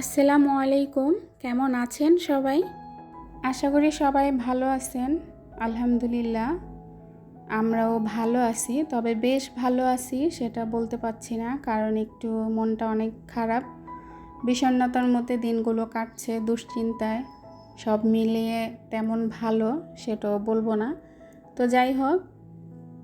আসসালামু আলাইকুম। কেমন আছেন সবাই? আশা করি সবাই ভালো আছেন। আলহামদুলিল্লাহ। আমরাও ভালো আছি, তবে বেশ ভালো আছি, সেটা বলতে পারছি না, কারণ একটু মনটা অনেক খারাপ। বিষণ্ণতার মধ্যে দিনগুলো কাটছে, দুশ্চিন্তায়। সব মিলিয়ে তেমন ভালো, সেটাও বলব না। তো যাই হোক,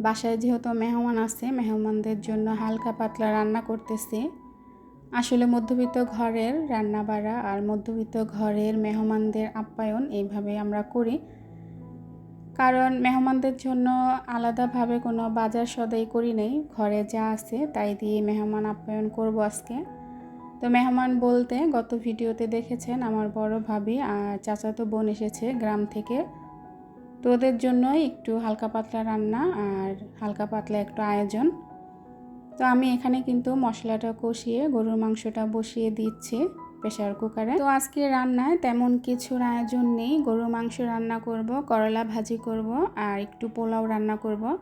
বাসায় যেহেতু মেহমান আছে, মেহমানদের জন্য হালকা পাতলা রান্না করতেছি। আসলে মধ্যবিত্ত ঘরের রান্না বাড়া আর মধ্যবিত্ত ঘরের মেহমানদের আপ্যায়ন এইভাবে আমরা করি। কারণ মেহমানদের জন্য আলাদাভাবে কোনো বাজার সদাই করি নেই, ঘরে যা আছে তাই দিয়ে মেহমান আপ্যায়ন করব আজকে। তো মেহমান বলতে গত ভিডিওতে দেখেছেন আমার বড় ভাবি আর চাচাতো বোন এসেছে গ্রাম থেকে। তো ওদের জন্যই একটু হালকা পাতলা রান্না আর হালকা পাতলা একটু আয়োজন। তো আমি এখানে কিন্তু মশলাটা কষিয়ে গরুর মাংসটা বসিয়ে দিচ্ছি প্রেশার কুকারে। তো আজকে রান্নায় তেমন কিছুর আয়োজন নেই। গরুর মাংস রান্না করব, করলা ভাজি করব আর একটু পোলাও রান্না করব।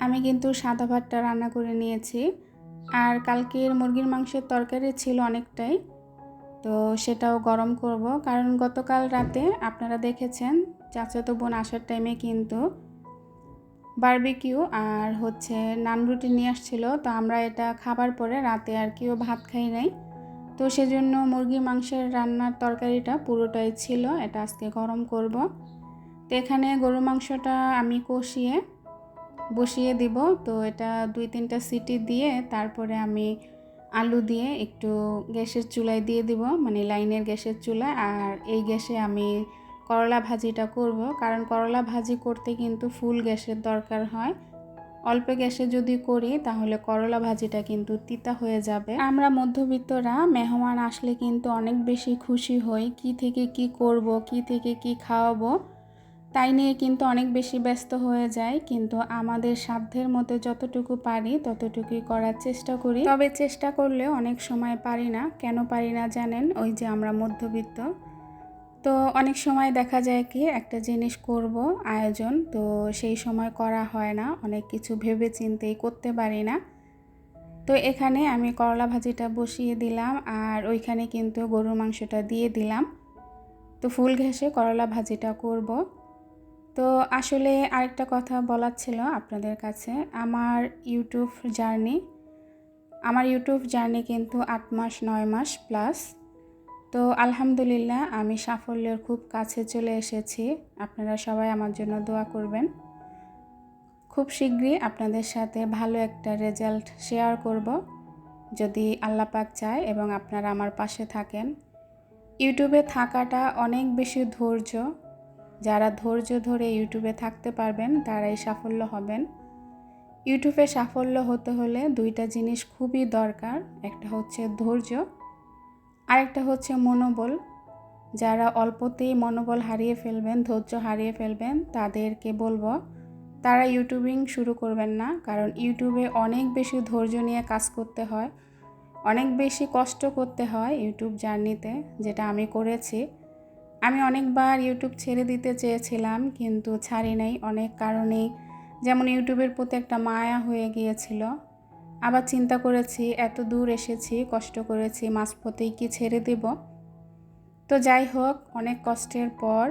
আমি কিন্তু সাদা ভাতটা রান্না করে নিয়েছি। আর কালকের মুরগির মাংসের তরকারি ছিল অনেকটাই। তো সেটাও গরম করব। কারণ গতকাল রাতে আপনারা দেখেছেন, চাচাতো বোন আসার টাইমে কিন্তু বারবিকিউ আর হচ্ছে নান রুটি নিয়ে আসছিল। তো আমরা এটা খাবার পরে রাতে আর কেউ ভাত খাই নাই। তো সেজন্য মুরগি মাংসের রান্নার তরকারিটা পুরোটাই ছিল, এটা আজকে গরম করব। তো এখানে গরু মাংসটা আমি কষিয়ে বসিয়ে দিব। তো এটা দুই তিনটা সিটি দিয়ে তারপরে আমি আলু দিয়ে একটু গ্যাসের চুলায় দিয়ে দিব মানে লাইনের গ্যাসের চুলায়। আর এই গ্যাসে আমি করলা ভাজিটা করব, কারণ করলা ভাজি করতে কিন্তু ফুল গ্যাসের দরকার হয়। অল্প গ্যাসে যদি করি, তাহলে করলা ভাজিটা কিন্তু তিতা হয়ে যাবে। আমরা মধ্যবিত্তরা, মেহমান আসলে কিন্তু অনেক বেশি খুশি হই, কি থেকে কি করব, কি থেকে কি খাওয়াবো, তাই নিয়ে কিন্তু অনেক বেশি ব্যস্ত হয়ে যায় কিন্তু আমাদের সাধ্যের মধ্যে যতটুকু পারি, ততটুকুই করার চেষ্টা করি। তবে চেষ্টা করলে অনেক সময় পারি না। কেন পারি না জানেন? ওই যে আমরা মধ্যবিত্ত। তো অনেক সময় দেখা যায় কি, একটা জিনিস করব, আয়োজন, তো সেই সময় করা হয় না, অনেক কিছু ভেবে চিন্তেই করতে পারি না। তো এখানে আমি করলা ভাজিটা বসিয়ে দিলাম, আর ওইখানে কিন্তু গরুর মাংসটা দিয়ে দিলাম। তো ফুল ঘেঁষে করলা ভাজিটা করব। তো আসলে আরেকটা কথা বলার ছিল আপনাদের কাছে, আমার ইউটিউব জার্নি, আমার ইউটিউব জার্নি কিন্তু আট মাস, নয় মাস প্লাস। তো আলহামদুলিল্লাহ, আমি সাফল্যের খুব কাছে চলে এসেছি। আপনারা সবাই আমার জন্য দোয়া করবেন। খুব শীঘ্রই আপনাদের সাথে ভালো একটা রেজাল্ট শেয়ার করব। যদি আল্লাপাক চায় এবং আপনারা আমার পাশে থাকেন। ইউটিউবে থাকাটা অনেক বেশি ধৈর্য। যারা ধৈর্য ধরে ইউটিউবে থাকতে পারবেন, তারাই সাফল্য হবেন। ইউটিউবে সাফল্য হতে হলে দুইটা জিনিস খুবই দরকার। একটা হচ্ছে ধৈর্য আরেকটা হচ্ছে মনোবল। যারা অল্পতেই মনোবল হারিয়ে ফেলবেন, ধৈর্য হারিয়ে ফেলবেন, তাদেরকে বলব, তারা ইউটিউবিং শুরু করবেন না। কারণ ইউটিউবে অনেক বেশি ধৈর্য নিয়ে কাজ করতে হয়, অনেক বেশি কষ্ট করতে হয় ইউটিউব জার্নিতে, যেটা আমি করেছি। আমি অনেকবার ইউটিউব ছেড়ে দিতে চেয়েছিলাম, কিন্তু ছাড়ি নাই অনেক কারণেই, যেমন ইউটিউবের প্রতি একটা মায়া হয়ে গিয়েছিল আবার চিন্তা করেছি, এত দূর এসেছি, কষ্ট করেছি, মাঝপথেই কি ছেড়ে দেব? তো যাই হোক, অনেক কষ্টের পর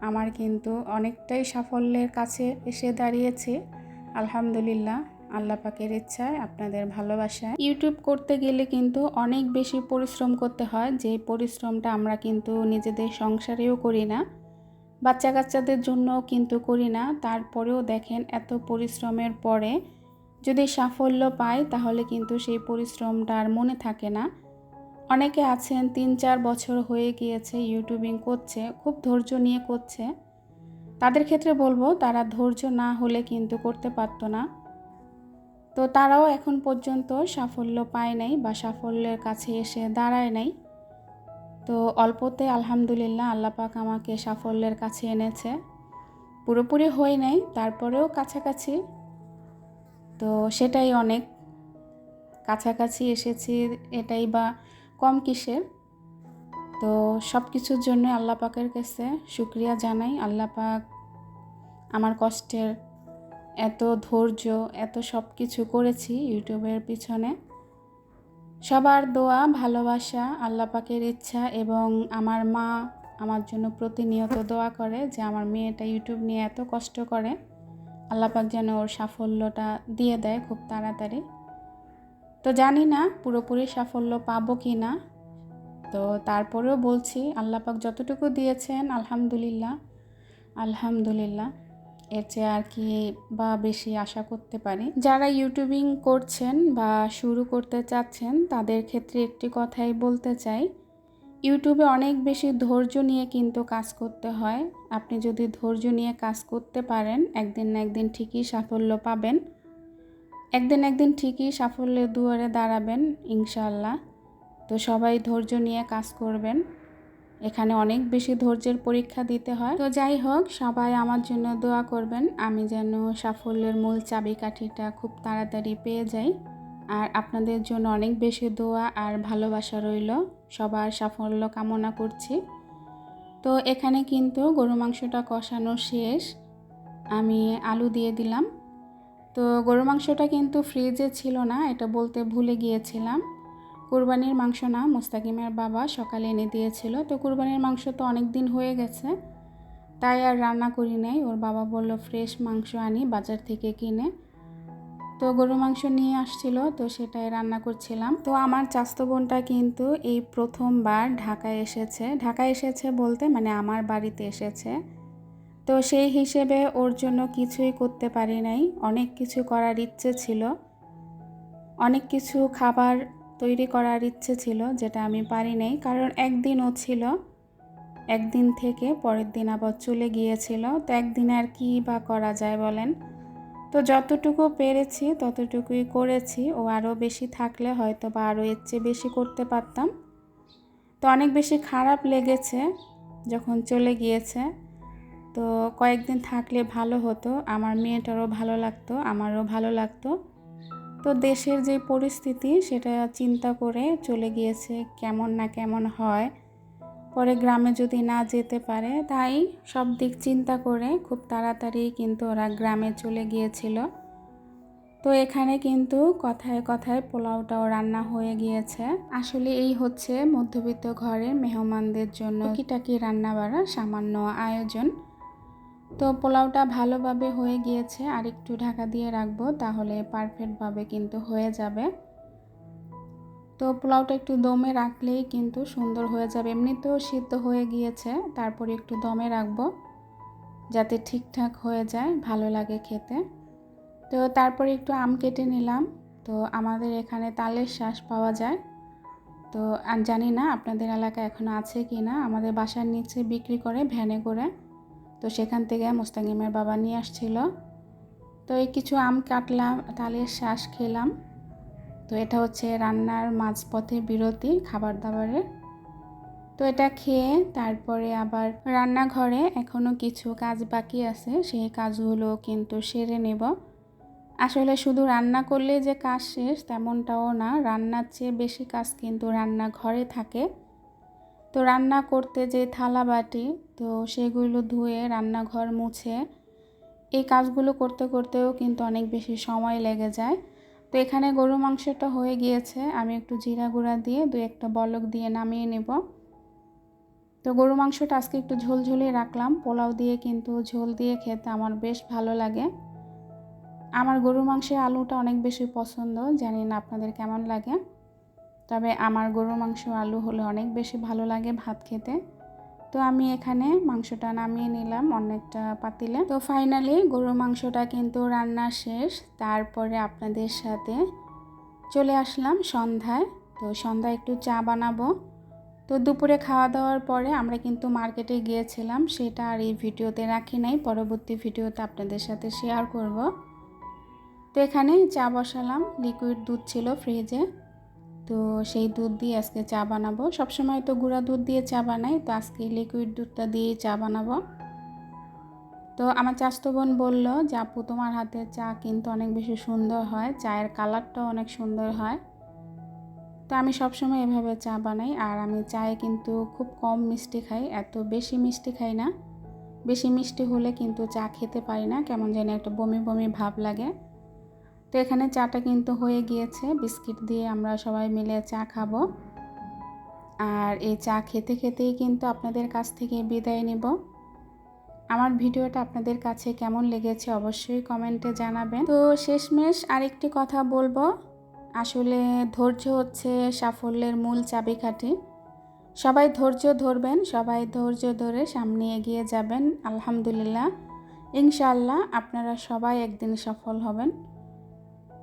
আমার কিন্তু অনেকটাই সাফল্যের কাছে এসে দাঁড়িয়েছে। আলহামদুলিল্লাহ, আল্লাহ পাকের ইচ্ছায় আপনাদের ভালোবাসায়। ইউটিউব করতে গেলে কিন্তু অনেক বেশি পরিশ্রম করতে হয়। যে পরিশ্রমটা আমরা কিন্তু নিজেদের সংসারেও করি না বাচ্চা কাচ্চাদের জন্যও কিন্তু করি না। তারপরেও দেখেন, এত পরিশ্রমের পরে যদি সাফল্য পায়, তাহলে কিন্তু সেই পরিশ্রমটা আর মনে থাকে না। অনেকে আছেন, তিন চার বছর হয়ে গিয়েছে ইউটিউবিং করছে, খুব ধৈর্য নিয়ে করছে। তাদের ক্ষেত্রে বলব, তারা ধৈর্য না হলে কিন্তু করতে পারতো না। তো তারাও এখন পর্যন্ত সাফল্য পায় নাই বা সাফল্যের কাছে এসে দাঁড়ায় নাই। তো অল্পতে আলহামদুলিল্লাহ আল্লাপাক আমাকে সাফল্যের কাছে এনেছে। পুরোপুরি হই নাই, তারপরেও কাছাকাছি। তো সেটাই অনেক কাছাকাছি এসেছি, এটাই বা কম কিসের। তো সব কিছুর জন্য আল্লাহ পাকের কাছে শুক্রিয়া জানাই। আল্লাহ পাক আমার কষ্টের এত ধৈর্য, এত সব কিছু করেছি ইউটিউবের পিছনে। সবার দোয়া, ভালোবাসা, আল্লাহ পাকের ইচ্ছা এবং আমার মা আমার জন্য প্রতিনিয়ত দোয়া করে যে আমার মেয়েটা ইউটিউব নিয়ে এত কষ্ট করে। আল্লাহ পাক যেন ওর সাফল্যটা দিয়ে দেয় খুব তাড়াতাড়ি। তো জানি না পুরোপুরি সাফল্য পাবো কি না। তো তারপরেও বলছি, আল্লাপাক যতটুকু দিয়েছেন, আলহামদুলিল্লাহ আলহামদুলিল্লাহ। এর চেয়ে আর কি বা বেশি আশা করতে পারি। যারা ইউটিউবিং করছেন বা শুরু করতে চাচ্ছেন, তাদের ক্ষেত্রে একটি কথাই বলতে চাই ইউটিউবে অনেক বেশি ধৈর্য নিয়ে কিন্তু কাজ করতে হয়। আপনি যদি ধৈর্য নিয়ে কাজ করতে পারেন, একদিন না একদিন ঠিকই সাফল্য পাবেন। একদিন একদিন ঠিকই সাফল্যের দুয়ারে দাঁড়াবেন ইনশাল্লাহ তো সবাই ধৈর্য নিয়ে কাজ করবেন। এখানে অনেক বেশি ধৈর্যের পরীক্ষা দিতে হয়। তো যাই হোক, সবাই আমার জন্য দোয়া করবেন। আমি যেন সাফল্যের মূল চাবিকাঠিটা খুব তাড়াতাড়ি পেয়ে যাই। আর আপনাদের জন্য অনেক বেশি দোয়া আর ভালোবাসা রইল। সবার সাফল্য কামনা করছি। তো এখানে কিন্তু গরু মাংসটা কষানো শেষ। আমি আলু দিয়ে দিলাম। তো গরু মাংসটা কিন্তু ফ্রিজে ছিল না, এটা বলতে ভুলে গিয়েছিলাম। কুরবানির মাংস না, মুস্তাকিমের বাবা সকালে এনে দিয়েছিল। তো কুরবানির মাংস তো অনেক দিন হয়ে গেছে, তাই আর রান্না করি নাই। ওর বাবা বলল, ফ্রেশ মাংস আনি, বাজার থেকে কিনে। তো গরু মাংস নিয়ে আসছিল, তো সেটাই রান্না করছিলাম। তো আমার চাস্তো বোনটা কিন্তু এই প্রথমবার ঢাকায় এসেছে। ঢাকায় এসেছে বলতে মানে আমার বাড়িতে এসেছে। তো সেই হিসেবে ওর জন্য কিছুই করতে পারি নাই। অনেক কিছু করার ইচ্ছে ছিল। অনেক কিছু খাবার তৈরি করার ইচ্ছে ছিল যেটা আমি পারি নাই। কারণ একদিন ও ছিল। একদিন থেকে পরের দিন আবার চলে গিয়েছিল। তো একদিন আর কি বা করা যায় বলেন? তো যতটুকু পেরেছি, ততটুকুই করেছি। ও আরও বেশি থাকলে হয়তো বা আরও এর চেয়ে বেশি করতে পারতাম। তো অনেক বেশি খারাপ লেগেছে যখন চলে গিয়েছে। তো কয়েকদিন থাকলে ভালো হতো, আমার মেয়েটারও ভালো লাগতো, আমারও ভালো লাগতো। তো দেশের যে পরিস্থিতি, সেটা চিন্তা করে চলে গিয়েছে, কেমন না কেমন হয়। পরে গ্রামে যদি না যেতে পারে, তাই সব দিক চিন্তা করে খুব তাড়াতাড়ি কিন্তু ওরা গ্রামে চলে গিয়েছিল। তো এখানে কিন্তু কথায় কথায় পোলাওটাও রান্না হয়ে গিয়েছে। আসলে এই হচ্ছে মধ্যবিত্ত ঘরের মেহমানদের জন্য টুকিটাকি রান্না বাড়া সামান্য আয়োজন। তো পোলাওটা ভালোভাবে হয়ে গিয়েছে আর একটু ঢাকা দিয়ে রাখব, তাহলে পারফেক্টভাবে কিন্তু হয়ে যাবে। তো পোলাওটা একটু দমে রাখলেই কিন্তু সুন্দর হয়ে যাবে। এমনিতেও সিদ্ধ হয়ে গিয়েছে, তারপরে একটু দমে রাখব যাতে ঠিকঠাক হয়ে যায়, ভালো লাগে খেতে। তো তারপরে একটু আম কেটে নিলাম। তো আমাদের এখানে তালের শ্বাস পাওয়া যায়। তো আর জানি না আপনাদের এলাকা এখন আছে কি না, আমাদের বাসার নিচে বিক্রি করে ভ্যানে করে। তো সেখান থেকে মোস্তাকিমের বাবা নিয়ে আসছিল। তো এই কিছু আম কাটলাম, তালের শ্বাস খেলাম। তো এটা হচ্ছে রান্নার মাঝপথে বিরতি খাবার দাবারের তো এটা খেয়ে তারপরে আবার রান্নাঘরে এখনও কিছু কাজ বাকি আছে, সেই কাজগুলো কিন্তু সেরে নেব। আসলে শুধু রান্না করলে যে কাজ শেষ তেমনটাও না, রান্নার চেয়ে বেশি কাজ কিন্তু রান্নাঘরে থাকে। তো রান্না করতে যে থালা বাটি, তো সেগুলো ধুয়ে রান্নাঘর মুছে, এই কাজগুলো করতে করতেও কিন্তু অনেক বেশি সময় লেগে যায়। তো এখানে গরু মাংসটা হয়ে গিয়েছে। আমি একটু জিরা গুঁড়া দিয়ে দু একটা বলক দিয়ে নামিয়ে নেব। তো গরু মাংসটা আজকে একটু ঝোল ঝোলঝুলিয়ে রাখলাম। পোলাও দিয়ে কিন্তু ঝোল দিয়ে খেতে আমার বেশ ভালো লাগে। আমার গরু মাংসের আলুটা অনেক বেশি পছন্দ, জানি না আপনাদের কেমন লাগে। তবে আমার গরুর মাংস আলু হলে অনেক বেশি ভালো লাগে ভাত খেতে। তো আমি এখানে মাংসটা নামিয়ে নিলাম, অনেকটা পাতিলে। তো ফাইনালি গরুর মাংসটা কিন্তু রান্না শেষ। তারপরে আপনাদের সাথে চলে আসলাম সন্ধ্যায়। তো সন্ধ্যায় একটু চা বানাবো। তো দুপুরে খাওয়া দাওয়ার পরে আমরা কিন্তু মার্কেটে গিয়েছিলাম। সেটা আর এই ভিডিওতে রাখি নাই, পরবর্তী ভিডিওতে আপনাদের সাথে শেয়ার করব। তো এখানে চা বসালাম। লিকুইড দুধ ছিল ফ্রিজে তো সেই দুধ দিয়ে আজকে চা বানাবো। সবসময় তো গুঁড়া দুধ দিয়ে চা বানাই, তো আজকে লিকুইড দুধটা দিয়ে চা বানাবো। তো আমার চাস্তো বোন বলল যে, আপু, তোমার হাতের চা কিন্তু অনেক বেশি সুন্দর হয়, চায়ের কালারটাও অনেক সুন্দর হয়। তো আমি সবসময় এভাবে চা বানাই, আর আমি চায়ে কিন্তু খুব কম মিষ্টি খাই, এত বেশি মিষ্টি খাই না। বেশি মিষ্টি হলে কিন্তু চা খেতে পারি না, কেমন যেন একটা বমি বমি ভাব লাগে। তো এখানে চাটা কিন্তু হয়ে গিয়েছে। বিস্কিট দিয়ে আমরা সবাই মিলে চা খাব। আর এই চা খেতে খেতেই কিন্তু আপনাদের কাছ থেকে বিদায় নেব। আমার ভিডিওটা আপনাদের কাছে কেমন লেগেছে অবশ্যই কমেন্টে জানাবেন। তো শেষমেশ আরেকটি কথা বলব। আসলে ধৈর্য হচ্ছে সাফল্যের মূল চাবিকাঠি। সবাই ধৈর্য ধরবেন, সবাই ধৈর্য ধরে সামনে এগিয়ে যাবেন। আলহামদুলিল্লাহ। ইনশাআল্লাহ আপনারা সবাই একদিন সফল হবেন।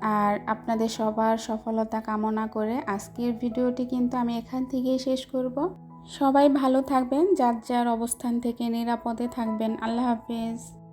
আর আপনাদের সবার সফলতা কামনা করে আজকের ভিডিওটি কিন্তু আমি এখান থেকেই শেষ করব। সবাই ভালো থাকবেন, যার যার অবস্থান থেকে নিরাপদে থাকবেন। আল্লাহ হাফেজ।